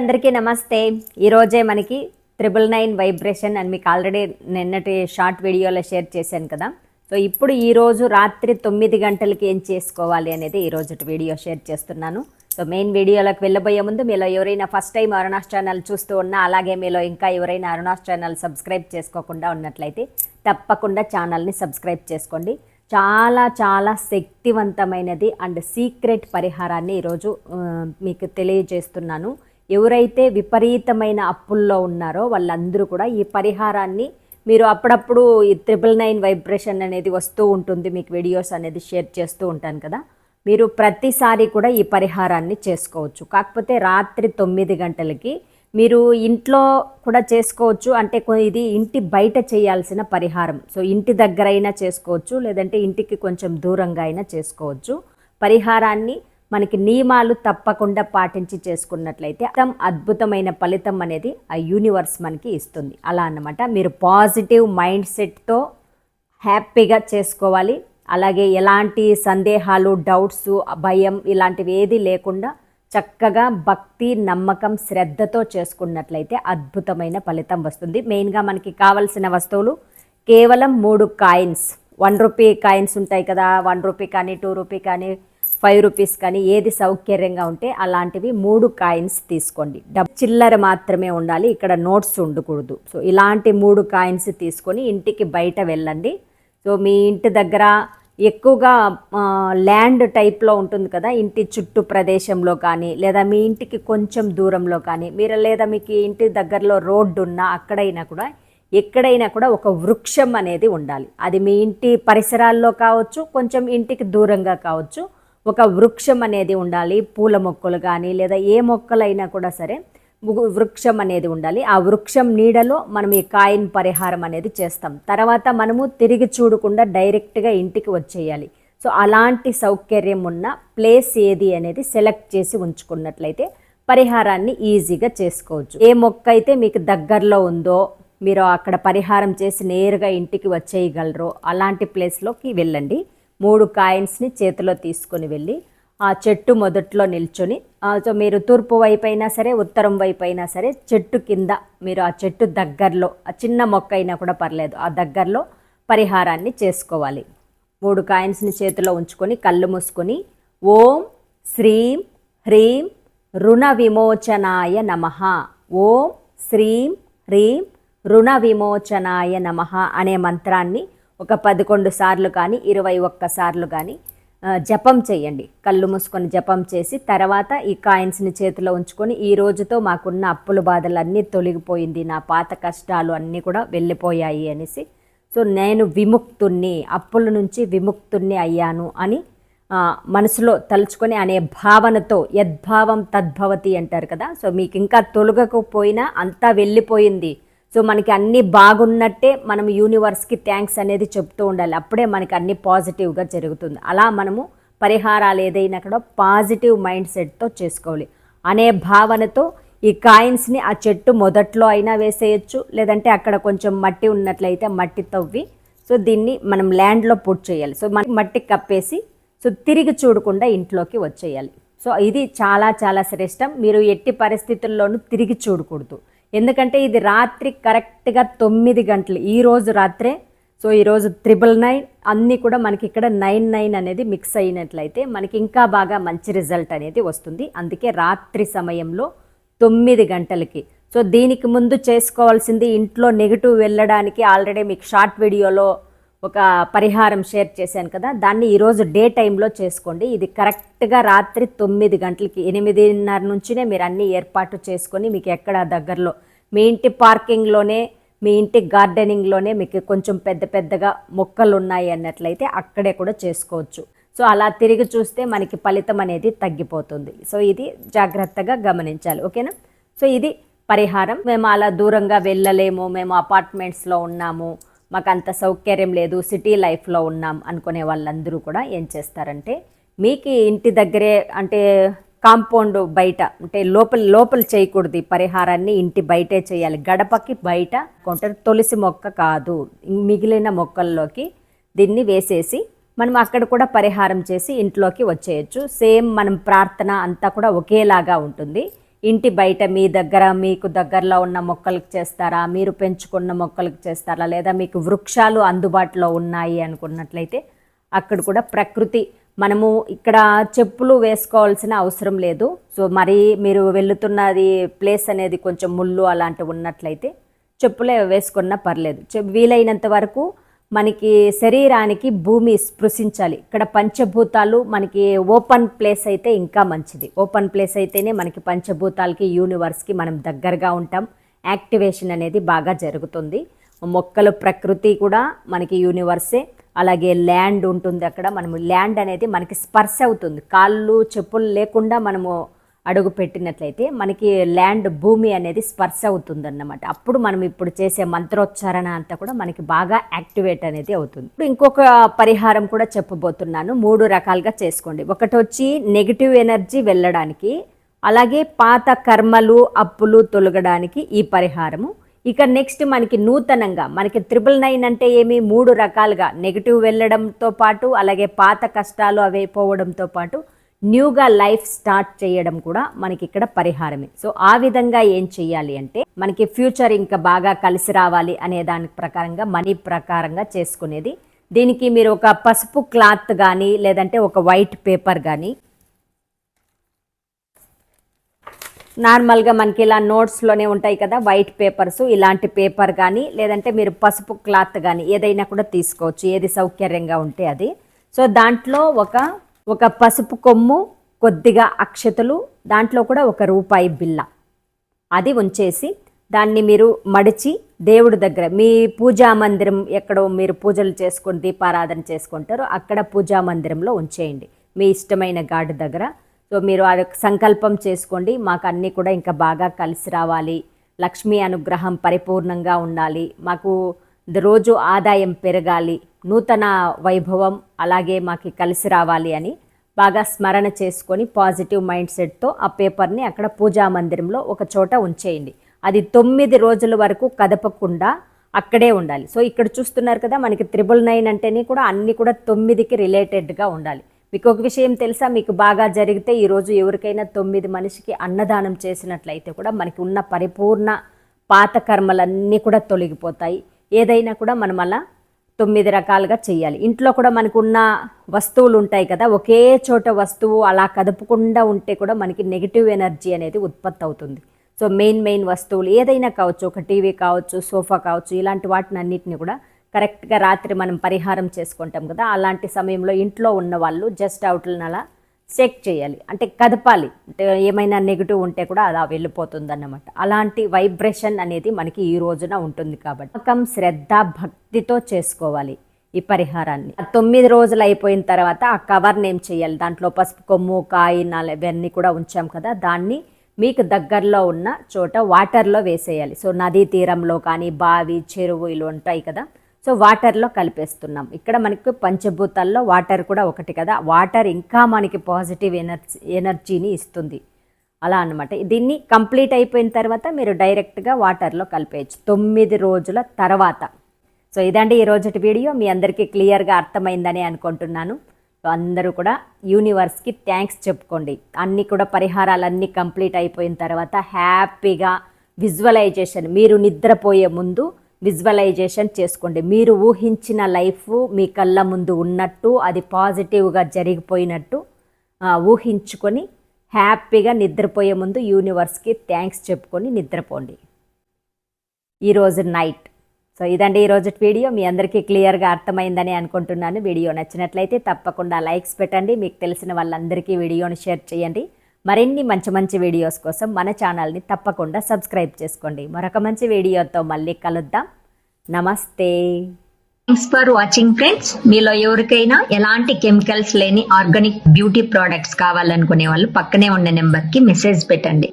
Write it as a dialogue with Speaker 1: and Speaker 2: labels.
Speaker 1: అందరికీ నమస్తే. ఈరోజే మనకి త్రిబుల్ నైన్ వైబ్రేషన్ అని మీకు ఆల్రెడీ నిన్నటి షార్ట్ వీడియోలో షేర్ చేశాను కదా. సో ఇప్పుడు ఈరోజు రాత్రి తొమ్మిది గంటలకి ఏం చేసుకోవాలి అనేది ఈరోజు వీడియో షేర్ చేస్తున్నాను. సో మెయిన్ వీడియోలోకి వెళ్ళబోయే ముందు మీలో ఎవరైనా ఫస్ట్ టైం అరుణాస్ ఛానల్ చూస్తూ ఉన్నా అలాగే మీలో ఇంకా ఎవరైనా అరుణాస్ ఛానల్ సబ్స్క్రైబ్ చేసుకోకుండా ఉన్నట్లయితే తప్పకుండా ఛానల్ని సబ్స్క్రైబ్ చేసుకోండి. చాలా చాలా శక్తివంతమైనది అండ్ సీక్రెట్ పరిహారాన్ని ఈరోజు మీకు తెలియజేస్తున్నాను. ఎవరైతే విపరీతమైన అప్పుల్లో ఉన్నారో వాళ్ళందరూ కూడా ఈ పరిహారాన్ని మీరు అప్పుడప్పుడు ఈ ట్రిపుల్ నైన్ వైబ్రేషన్ అనేది వస్తూ ఉంటుంది మీకు వీడియోస్ అనేది షేర్ చేస్తూ ఉంటాను కదా. మీరు ప్రతిసారి కూడా ఈ పరిహారాన్ని చేసుకోవచ్చు. కాకపోతే రాత్రి తొమ్మిది గంటలకి మీరు ఇంట్లో కూడా చేసుకోవచ్చు. అంటే ఇది ఇంటి బయట చేయాల్సిన పరిహారం. సో ఇంటి దగ్గర అయినా చేసుకోవచ్చు లేదంటే ఇంటికి కొంచెం దూరంగా అయినా చేసుకోవచ్చు. పరిహారాన్ని మనకి నియమాలు తప్పకుండా పాటించి చేసుకున్నట్లయితే అత్యం అద్భుతమైన ఫలితం అనేది ఆ యూనివర్స్ మనకి ఇస్తుంది. అలా అన్నమాట. మీరు పాజిటివ్ మైండ్ సెట్తో హ్యాపీగా చేసుకోవాలి. అలాగే ఎలాంటి సందేహాలు డౌట్స్ భయం ఇలాంటివి ఏది లేకుండా చక్కగా భక్తి నమ్మకం శ్రద్ధతో చేసుకున్నట్లయితే అద్భుతమైన ఫలితం వస్తుంది. మెయిన్గా మనకి కావలసిన వస్తువులు కేవలం మూడు కాయిన్స్. వన్ రూపీ కాయిన్స్ ఉంటాయి కదా. వన్ రూపీ కానీ టూ రూపీ కానీ ఫైవ్ రూపీస్ కానీ ఏది సౌకర్యంగా ఉంటే అలాంటివి మూడు కాయిన్స్ తీసుకోండి. డబ్ చిల్లర మాత్రమే ఉండాలి ఇక్కడ నోట్స్ ఉండకూడదు. సో ఇలాంటి మూడు కాయిన్స్ తీసుకొని ఇంటికి బయట వెళ్ళండి. సో మీ ఇంటి దగ్గర ఎక్కువగా ల్యాండ్ టైప్లో ఉంటుంది కదా ఇంటి చుట్టూ ప్రదేశంలో కానీ లేదా మీ ఇంటికి కొంచెం దూరంలో కానీ మీరు లేదా మీకు ఇంటి దగ్గరలో రోడ్డు ఉన్నా అక్కడైనా కూడా ఎక్కడైనా కూడా ఒక వృక్షం అనేది ఉండాలి. అది మీ ఇంటి పరిసరాల్లో కావచ్చు కొంచెం ఇంటికి దూరంగా కావచ్చు. ఒక వృక్షం అనేది ఉండాలి పూల మొక్కలు కానీ లేదా ఏ మొక్కలైనా కూడా సరే వృక్షం అనేది ఉండాలి. ఆ వృక్షం నీడలో మనం ఈ కాయిన్ పరిహారం అనేది చేస్తాం. తర్వాత మనము తిరిగి చూడకుండా డైరెక్ట్గా ఇంటికి వచ్చేయాలి. సో అలాంటి సౌకర్యం ఉన్న ప్లేస్ ఏది అనేది సెలెక్ట్ చేసి ఉంచుకున్నట్లయితే పరిహారాన్ని ఈజీగా చేసుకోవచ్చు. ఏ మొక్క అయితే మీకు దగ్గరలో ఉందో మీరు అక్కడ పరిహారం చేసి నేరుగా ఇంటికి వచ్చేయగలరో అలాంటి ప్లేస్లోకి వెళ్ళండి. మూడు కాయిన్స్ని చేతిలో తీసుకొని వెళ్ళి ఆ చెట్టు మొదట్లో నిల్చొని సో మీరు తూర్పు వైపు అయినా సరే ఉత్తరం వైపు అయినా సరే చెట్టు కింద మీరు ఆ చెట్టు దగ్గరలో ఆ చిన్న మొక్క అయినా కూడా పర్లేదు ఆ దగ్గరలో పరిహారాన్ని చేసుకోవాలి. మూడు కాయిన్స్ని చేతిలో ఉంచుకొని కళ్ళు మూసుకొని ఓం శ్రీం హ్రీం రుణ విమోచనాయ నమ. ఓం శ్రీం హ్రీం రుణ విమోచనాయ నమ అనే మంత్రాన్ని ఒక పదకొండు సార్లు కానీ ఇరవై ఒక్క సార్లు కానీ జపం చేయండి. కళ్ళు మూసుకొని జపం చేసి తర్వాత ఈ కాయిన్స్ని చేతిలో ఉంచుకొని ఈ రోజుతో మాకున్న అప్పుల బాధలన్నీ తొలగిపోయింది. నా పాత కష్టాలు అన్నీ కూడా వెళ్ళిపోయాయి అనేసి. సో నేను విముక్తుణ్ణి అప్పుల నుంచి విముక్తుణ్ణి అయ్యాను అని మనసులో తలుచుకొని అనే భావనతో యద్భావం తద్భవతి అంటారు కదా. సో మీకు ఇంకా తొలగకపోయినా అంతా వెళ్ళిపోయింది. సో మనకి అన్నీ బాగున్నట్టే మనం యూనివర్స్కి థ్యాంక్స్ అనేది చెప్తూ ఉండాలి. అప్పుడే మనకి అన్ని పాజిటివ్గా జరుగుతుంది. అలా మనము పరిహారాలు ఏదైనా కూడా పాజిటివ్ మైండ్ సెట్తో చేసుకోవాలి. అనే భావనతో ఈ కాయిన్స్ని ఆ చెట్టు మొదట్లో అయినా వేసేయచ్చు. లేదంటే అక్కడ కొంచెం మట్టి ఉన్నట్లయితే మట్టి తవ్వి సో దీన్ని మనం ల్యాండ్లో పుట్ చేయాలి. సో మన మట్టి కప్పేసి సో తిరిగి చూడకుండా ఇంట్లోకి వచ్చేయాలి. సో ఇది చాలా చాలా శ్రేష్టం. మీరు ఎట్టి పరిస్థితుల్లోనూ తిరిగి చూడకూడదు. ఎందుకంటే ఇది రాత్రి కరెక్ట్గా తొమ్మిది గంటలు. ఈరోజు రాత్రే. సో ఈరోజు త్రిబుల్ నైన్. అన్నీ కూడా మనకి ఇక్కడ నైన్ నైన్ అనేది మిక్స్ అయినట్లయితే మనకి ఇంకా బాగా మంచి రిజల్ట్ అనేది వస్తుంది. అందుకే రాత్రి సమయంలో తొమ్మిది గంటలకి. సో దీనికి ముందు చేసుకోవాల్సింది ఇంట్లో నెగిటివ్ వెళ్ళడానికి ఆల్రెడీ మీకు షార్ట్ వీడియోలో ఒక పరిహారం షేర్ చేశాను కదా దాన్ని ఈరోజు డే టైంలో చేసుకోండి. ఇది కరెక్ట్గా రాత్రి తొమ్మిది గంటలకి ఎనిమిదిన్నర నుంచినే మీరు అన్ని ఏర్పాటు చేసుకొని మీకు ఎక్కడ దగ్గరలో మీ ఇంటి పార్కింగ్లోనే మీ ఇంటి గార్డెనింగ్లోనే మీకు కొంచెం పెద్ద పెద్దగా మొక్కలు ఉన్నాయి అన్నట్లయితే అక్కడే కూడా చేసుకోవచ్చు. సో అలా తిరిగి చూస్తే మనకి ఫలితం అనేది తగ్గిపోతుంది. సో ఇది జాగ్రత్తగా గమనించాలి. ఓకేనా? సో ఇది పరిహారం. మేము అలా దూరంగా వెళ్ళలేము. మేము అపార్ట్మెంట్స్లో ఉన్నాము. మాకు అంత సౌకర్యం లేదు సిటీ లైఫ్లో ఉన్నాం అనుకునే వాళ్ళందరూ కూడా ఏం చేస్తారంటే మీకు ఇంటి దగ్గరే అంటే కాంపౌండ్ బయట అంటే లోపల లోపల చేయకూడదు ఈ పరిహారాన్ని ఇంటి బయటే చేయాలి. గడపకి బయట కొంటారు తులసి మొక్క కాదు మిగిలిన మొక్కల్లోకి దీన్ని వేసేసి మనం అక్కడ కూడా పరిహారం చేసి ఇంట్లోకి వచ్చేయచ్చు. సేమ్ మనం ప్రార్థన అంతా కూడా ఒకేలాగా ఉంటుంది. ఇంటి బయట మీ దగ్గర మీకు దగ్గరలో ఉన్న మొక్కలకు చేస్తారా? మీరు పెంచుకున్న మొక్కలకు చేస్తారా? లేదా మీకు వృక్షాలు అందుబాటులో ఉన్నాయి అనుకున్నట్లయితే అక్కడ కూడా ప్రకృతి మనము ఇక్కడ చెప్పులు వేసుకోవాల్సిన అవసరం లేదు. సో మరి మీరు వెళుతున్నది ప్లేస్ అనేది కొంచెం ముళ్ళు అలాంటివి ఉన్నట్లయితే చెప్పులే వేసుకున్నా పర్లేదు. చె వీలైనంత వరకు మనకి శరీరానికి భూమి స్పృశించాలి. ఇక్కడ పంచభూతాలు మనకి ఓపెన్ ప్లేస్ అయితే ఇంకా మంచిది. ఓపెన్ ప్లేస్ అయితేనే మనకి పంచభూతాలకి యూనివర్స్కి మనం దగ్గరగా ఉంటాం. యాక్టివేషన్ అనేది బాగా జరుగుతుంది. మొక్కలు ప్రకృతి కూడా మనకి యూనివర్సే. అలాగే ల్యాండ్ ఉంటుంది అక్కడ. మనము ల్యాండ్ అనేది మనకి స్పర్శ అవుతుంది. కాళ్ళు చెప్పులు లేకుండా మనము అడుగు పెట్టినట్లయితే మనకి ల్యాండ్ భూమి అనేది స్పర్శ అవుతుందన్నమాట. అప్పుడు మనం ఇప్పుడు చేసే మంత్రోచ్చారణ అంతా కూడా మనకి బాగా యాక్టివేట్ అనేది అవుతుంది. ఇప్పుడు ఇంకొక పరిహారం కూడా చెప్పబోతున్నాను. మూడు రకాలుగా చేసుకోండి. ఒకటి వచ్చి నెగిటివ్ ఎనర్జీ వెళ్ళడానికి అలాగే పాత కర్మలు అప్పులు తొలగడానికి ఈ పరిహారము. ఇక నెక్స్ట్ మనకి నూతనంగా మనకి త్రిబుల్ నైన్ అంటే ఏమి? మూడు రకాలుగా నెగిటివ్ వెళ్ళడంతో పాటు అలాగే పాత కష్టాలు అవి పోవడంతో పాటు న్యూగా లైఫ్ స్టార్ట్ చేయడం కూడా మనకి ఇక్కడ పరిహారమే. సో ఆ విధంగా ఏం చెయ్యాలి అంటే మనకి ఫ్యూచర్ ఇంకా బాగా కలిసి రావాలి అనే దాని ప్రకారంగా మనీ ప్రకారంగా చేసుకునేది. దీనికి మీరు ఒక పసుపు క్లాత్ కానీ లేదంటే ఒక వైట్ పేపర్ కానీ నార్మల్గా మనకి ఇలా నోట్స్లోనే ఉంటాయి కదా వైట్ పేపర్స్ ఇలాంటి పేపర్ కానీ లేదంటే మీరు పసుపు క్లాత్ కానీ ఏదైనా కూడా తీసుకోవచ్చు ఏది సౌకర్యంగా ఉంటే అది. సో దాంట్లో ఒక ఒక పసుపు కొమ్ము కొద్దిగా అక్షతలు దాంట్లో కూడా ఒక రూపాయి బిల్ల అది ఉంచేసి దాన్ని మీరు మడిచి దేవుడి దగ్గర మీ పూజా మందిరం ఎక్కడో మీరు పూజలు చేసుకొని దీపారాధన చేసుకుంటారో అక్కడ పూజా మందిరంలో ఉంచేయండి. మీ ఇష్టమైన గాడి దగ్గర. సో మీరు ఆ సంకల్పం చేసుకోండి. మాకు అన్నీ కూడా ఇంకా బాగా కలిసి రావాలి. లక్ష్మీ అనుగ్రహం పరిపూర్ణంగా ఉండాలి. మాకు రోజు ఆదాయం పెరగాలి నూతన వైభవం అలాగే మాకు కలిసి రావాలి అని బాగా స్మరణ చేసుకొని పాజిటివ్ మైండ్ సెట్తో ఆ పేపర్ని అక్కడ పూజా మందిరంలో ఒక చోట ఉంచేయండి. అది తొమ్మిది రోజుల వరకు కదపకుండా అక్కడే ఉండాలి. సో ఇక్కడ చూస్తున్నారు కదా మనకి త్రిబుల్ నైన్ అంటేనే కూడా అన్నీ కూడా తొమ్మిదికి రిలేటెడ్గా ఉండాలి. మీకు ఒక విషయం తెలుసా? మీకు బాగా జరిగితే ఈరోజు ఎవరికైనా తొమ్మిది మనిషికి అన్నదానం చేసినట్లయితే కూడా మనకి ఉన్న పరిపూర్ణ పాత కర్మలన్నీ కూడా తొలగిపోతాయి. ఏదైనా కూడా మనం అలా తొమ్మిది రకాలుగా చేయాలి ఇంట్లో కూడా మనకున్న వస్తువులు ఉంటాయి కదా ఒకే చోట వస్తువు అలా కదపకుండా ఉంటే కూడా మనకి నెగిటివ్ ఎనర్జీ అనేది ఉత్పత్తి అవుతుంది. సో మెయిన్ మెయిన్ వస్తువులు ఏదైనా కావచ్చు ఒక టీవీ కావచ్చు సోఫా కావచ్చు ఇలాంటి వాటిని అన్నిటిని కూడా కరెక్ట్గా రాత్రి మనం పరిహారం చేసుకుంటాం కదా అలాంటి సమయంలో ఇంట్లో ఉన్న వాళ్ళు జస్ట్ అవుట్లను అలా సెక్ చేయాలి. అంటే కదపాలి. అంటే ఏమైనా నెగిటివ్ ఉంటే కూడా అలా వెళ్ళిపోతుంది అన్నమాట అలాంటి వైబ్రేషన్ అనేది మనకి ఈ రోజున ఉంటుంది కాబట్టి. నమ్మకం శ్రద్ధ భక్తితో చేసుకోవాలి ఈ పరిహారాన్ని. తొమ్మిది రోజులు అయిపోయిన తర్వాత ఆ కవర్ని ఏం చేయాలి? దాంట్లో పసుపు కొమ్ము కాయినాలు ఇవన్నీ కూడా ఉంచాం కదా. దాన్ని మీకు దగ్గరలో ఉన్న చోట వాటర్లో వేసేయాలి. సో నదీ తీరంలో కానీ బావి చెరువు ఇలా ఉంటాయి కదా. సో వాటర్లో కలిపేస్తున్నాం. ఇక్కడ మనకి పంచభూతాల్లో వాటర్ కూడా ఒకటి కదా. వాటర్ ఇంకా మనకి పాజిటివ్ ఎనర్జీ ఎనర్జీని ఇస్తుంది. అలా అనమాట దీన్ని కంప్లీట్ అయిపోయిన తర్వాత మీరు డైరెక్ట్గా వాటర్లో కలిపేయచ్చు. తొమ్మిది రోజుల తర్వాత. సో ఇదండి ఈ రోజటి వీడియో. మీ అందరికీ క్లియర్గా అర్థమైందని అనుకుంటున్నాను. సో అందరూ కూడా యూనివర్స్కి థ్యాంక్స్ చెప్పుకోండి. అన్నీ కూడా పరిహారాలన్నీ కంప్లీట్ అయిపోయిన తర్వాత హ్యాపీగా విజువలైజేషన్. మీరు నిద్రపోయే ముందు విజువలైజేషన్ చేసుకోండి. మీరు ఊహించిన లైఫ్ మీ కళ్ళ ముందు ఉన్నట్టు అది పాజిటివ్గా జరిగిపోయినట్టు ఊహించుకొని హ్యాపీగా నిద్రపోయే ముందు యూనివర్స్కి థ్యాంక్స్ చెప్పుకొని నిద్రపోండి. ఈరోజు నైట్. సో ఇదండి ఈరోజు వీడియో. మీ అందరికీ క్లియర్గా అర్థమైందని అనుకుంటున్నాను. వీడియో నచ్చినట్లయితే తప్పకుండా లైక్స్ పెట్టండి. మీకు తెలిసిన వాళ్ళందరికీ వీడియోని షేర్ చేయండి. మరిన్ని మంచి మంచి వీడియోస్ కోసం మన ఛానల్ని తప్పకుండా సబ్స్క్రైబ్ చేసుకోండి. మరొక మంచి వీడియోతో మళ్ళీ కలుద్దాం. నమస్తే.
Speaker 2: థ్యాంక్స్ ఫర్ వాచింగ్ ఫ్రెండ్స్ మీలో ఎవరికైనా ఎలాంటి కెమికల్స్ లేని ఆర్గానిక్ బ్యూటీ ప్రోడక్ట్స్ కావాలనుకునే వాళ్ళు పక్కనే ఉన్న నెంబర్కి మెసేజ్ పెట్టండి.